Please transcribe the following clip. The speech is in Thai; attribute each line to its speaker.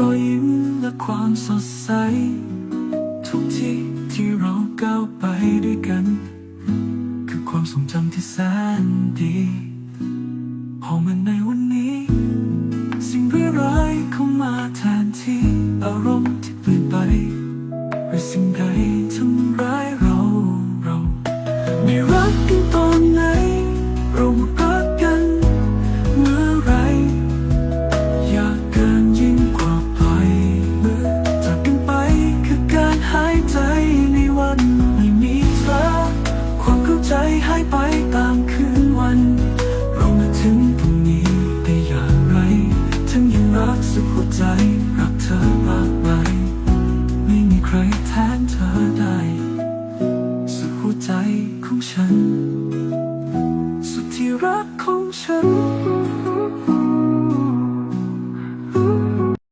Speaker 1: รอยยิ้มและความสดใส ทุกที่ที่เราก้าวไปด้วยกัน คือความทรงจำที่แสนดีพอมันในวันนี้ สิ่งร้ายเข้ามาแทนที่ อารมณ์ที่เปลี่ยนไป หรือสิ่งใดทำร้ายายไปตามคืนวัน เรามาถึงตรงนี้ได้อย่างไร ทั้งยังรักสุดหัวใจ รักเธอมากมายไม่มีใครแทนเธอได้ สุดหัวใจของฉัน สุดที่รักของฉัน